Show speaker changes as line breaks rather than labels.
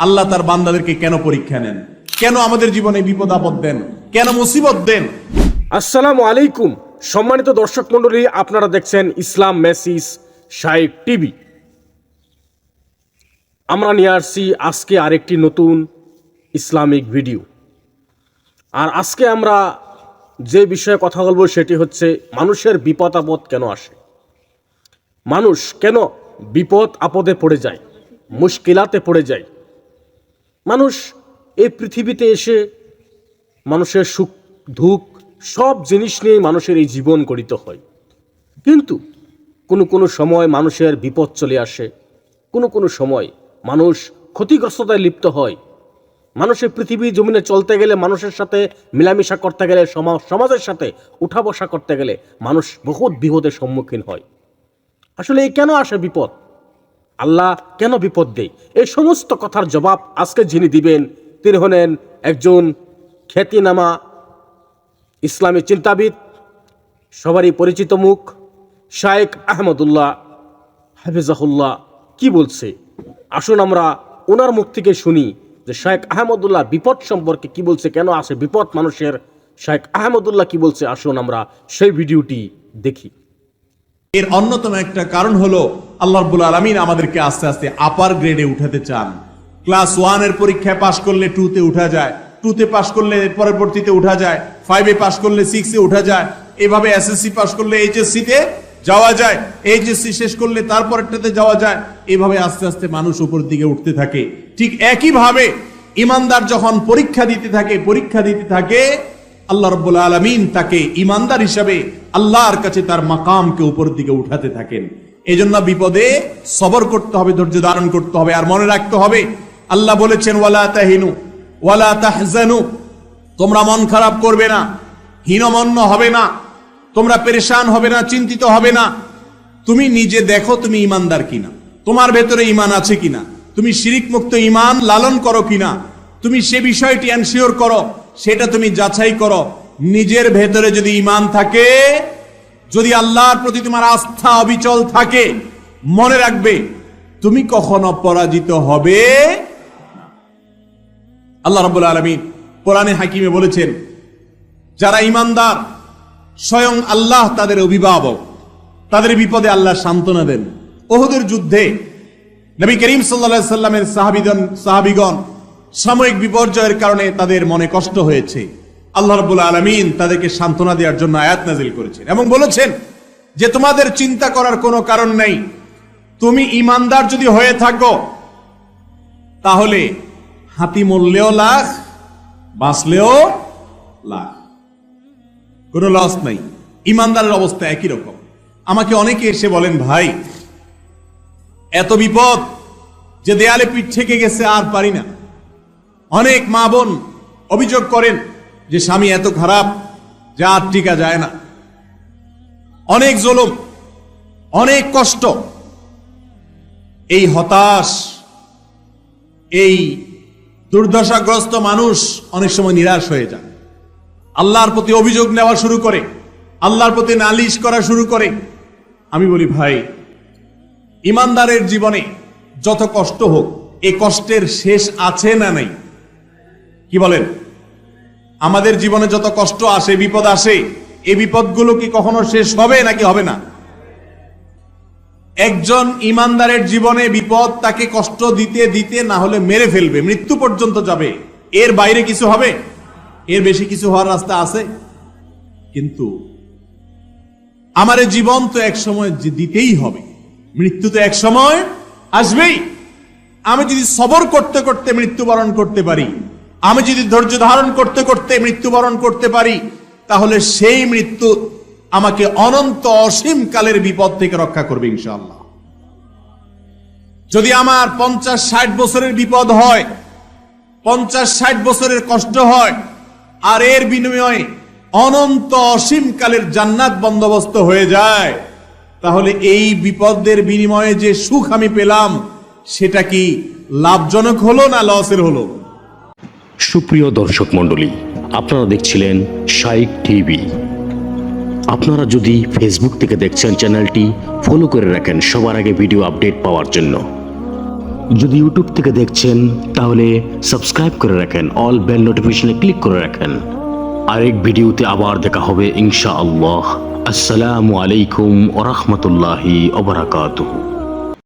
আল্লাহ তার বান্দাদেরকে কেন পরীক্ষা নেন? কেন আমাদের জীবনে বিপদ আপদ দেন? কেন মুসিবত দেন?
আসসালামু আলাইকুম। সম্মানিত দর্শক মন্ডলী আপনারা দেখছেন ইসলাম মেসিস শাইক টিভি। আমরা নিয়ে আসছি আজকে আরেকটি নতুন ইসলামিক ভিডিও। আর আজকে আমরা যে বিষয়ে কথা বলব সেটি হচ্ছে, মানুষের বিপদ আপদ কেন আসে? মানুষ কেন বিপদ আপদে পড়ে যায়, মুশকিলাতে পড়ে যায়? মানুষ এই পৃথিবীতে এসে মানুষের সুখ, দুঃখ, সব জিনিস নিয়ে মানুষের এই জীবন গড়িত হয়। কিন্তু কোনো কোনো সময় মানুষের বিপদ চলে আসে, কোনো কোনো সময় মানুষ ক্ষতিগ্রস্ততায় লিপ্ত হয়। মানুষের পৃথিবী জমিনে চলতে গেলে মানুষের সাথে মেলামেশা করতে গেলে, সমা- সমাজের সাথে উঠা বসা করতে গেলে মানুষ বহুত বিপদের সম্মুখীন হয়। আসলে এই কেন আসে বিপদ? আল্লাহ কেন বিপদ দেয়? এই সমস্ত কথার জবাব আজকে যিনি দিবেন, তিনি হলেন একজন খ্যাতিনামা ইসলামী চিন্তাবিদ, সবারই পরিচিত মুখ শায়েক আহমদুল্লাহ হাফিজাহুল্লাহ। কি বলছে? আসুন আমরা ওনার মুখ থেকে শুনি যে শায়েক আহমদুল্লাহ বিপদ সম্পর্কে কি বলছে, কেন আসে বিপদ মানুষের? শায়েক আহমদুল্লাহ কি বলছে? আসুন আমরা সেই ভিডিওটি দেখি।
এর অন্যতম একটা কারণ হলো, আল্লাহ রব্বুল আলমিন আমাদেরকে আস্তে আস্তে আপার গ্রেডে উঠাতে চান। ক্লাস ওয়ানের পরীক্ষায় পাশ করলে টুতে উঠা যায় টুতে পাশ করলে পরবর্তীতে উঠা যায় ফাইভে পাশ করলে সিক্সে উঠা যায়, এভাবে এস এসএসসি পাশ করলে এইচএসসি তে যাওয়া যায় এইচএসসি শেষ করলে তারপরেরটাতে যাওয়া যায়, এভাবে আস্তে আস্তে মানুষ উপর দিকে উঠতে থাকে। ঠিক একইভাবে, ইমানদার যখন পরীক্ষা দিতে থাকে, পরীক্ষা দিতে থাকে আল্লাহ রব্বুল আলমিন তাকে ইমানদার হিসাবে আল্লাহর কাছে তার মাকামকে উপর দিকে উঠাতে থাকেন। এই জন্য বিপদে সবর করতে হবে, ধৈর্য ধারণ করতে হবে। আর মনে রাখতে হবে, আল্লাহ বলেছেন, ওয়ালা তাহিনু, ওয়ালা তাহজানু, তোমরা মন খারাপ করবে না, হীনমন্য হবে না, তোমরা পেরেশান হবে না, চিন্তিত হবে না। তুমি নিজে দেখো তুমি ইমানদার কিনা, তোমার ভেতরে ইমান আছে কিনা, তুমি শিরিক মুক্ত ইমান লালন করো কিনা, তুমি সে বিষয়টি এনশিওর করো সেটা তুমি যাচাই করো। নিজের ভেতরে যদি ইমান থাকে, যদি আল্লাহর প্রতি তোমার আস্থা অবিচল থাকে, মনে রাখবে, তুমি কখনো পরাজিত হবে আল্লাহ রাব্বুল আলামিন কোরআনে হাকিমে বলেছেন, যারা ইমানদার স্বয়ং আল্লাহ তাদের অভিভাবক, তাদের বিপদে আল্লাহ সান্ত্বনা দেন। ওহুদের যুদ্ধে নবী করিম সাল্লা সাল্লামের সাহাবিগণ সাহাবিগণ সাময়িক বিপর্যয়ের কারণে তাদের মনে কষ্ট হয়েছে। আল্লাহ রাব্বুল আলামিন তাদেরকে সান্ত্বনা দেওয়ার জন্য আয়াত নাজিল করেছেন এবং বলেছেন যে, তোমাদের চিন্তা করার কোনো কারণ নেই। তুমি ইমানদার যদি হয়ে থাকো, তাহলে হাতি মরলেও লাখ, বাঁচলেও লাখ। কোনো লস নাই। ইমানদারের অবস্থা একই রকম। আমাকে অনেকে এসে বলেন, ভাই, এত বিপদ যে দেয়ালে পিঠ থেকে গেছে আর পারি না। অনেক মা বোন অভিযোগ করেন যে স্বামী এত খারাপ যা আর টিকা যায় না। অনেক জলম, অনেক কষ্ট। এই হতাশ, এই দুর্দশাগ্রস্ত মানুষ অনেক সময় নিরাশ হয়ে যায়। আল্লাহর প্রতি অভিযোগ নেওয়া শুরু করে, আল্লাহর প্রতি নালিশ করা শুরু করে। আমি বলি, ভাই, ইমানদারের জীবনে যত কষ্ট হোক, এ কষ্টের শেষ আছে না নাই? কি বলেন? আমাদের জীবনে যত কষ্ট আসে, বিপদ আসে এই বিপদগুলো কি কখনো শেষ হবে নাকি হবে না? একজন ইমানদারের জীবনে বিপদ তাকে কষ্ট দিতে দিতে না হলে মেরে ফেলবে, মৃত্যু পর্যন্ত যাবে। এর বাইরে কিছু হবে? এর বেশি কিছু হওয়ার রাস্তা আছে? কিন্তু আমার জীবন তো এক সময় দিতেই হবে, মৃত্যু তো এক সময় আসবেই। আমি যদি সবর করতে করতে মৃত্যুবরণ করতে পারি আমি যদি ধৈর্য ধারণ করতে করতে মৃত্যুবরণ করতে পারি, তাহলে সেই মৃত্যু আমাকে অনন্ত অসীম কালের বিপদ থেকে রক্ষা করবে ইনশাআল্লাহ। যদি আমার পঞ্চাশ ষাট বছরের বিপদ হয়, পঞ্চাশ ষাট বছরের কষ্ট হয়, আর এর বিনিময়ে অনন্ত অসীম কালের জান্নাত বন্দোবস্ত হয়ে যায়, তাহলে এই বিপদের বিনিময়ে যে সুখ আমি পেলাম, সেটা কি লাভজনক হলো না লসের হলো?
সুপ্রিয় দর্শক মণ্ডলী, আপনারা দেখছিলেন শাইক টিভি। আপনারা যদি ফেসবুক থেকে দেখছেন চ্যানেলটি, ফলো করে রাখেন সবার আগে ভিডিও আপডেট পাওয়ার জন্য। যদি ইউটিউব থেকে দেখছেন, তাহলে সাবস্ক্রাইব করে রাখেন, অল বেল নোটিফিকেশনে ক্লিক করে রাখেন। আরেক ভিডিওতে আবার দেখা হবে ইনশাআল্লাহ। আসসালামু আলাইকুম ওরহমতুল্লাহি ওবরাকাতুহু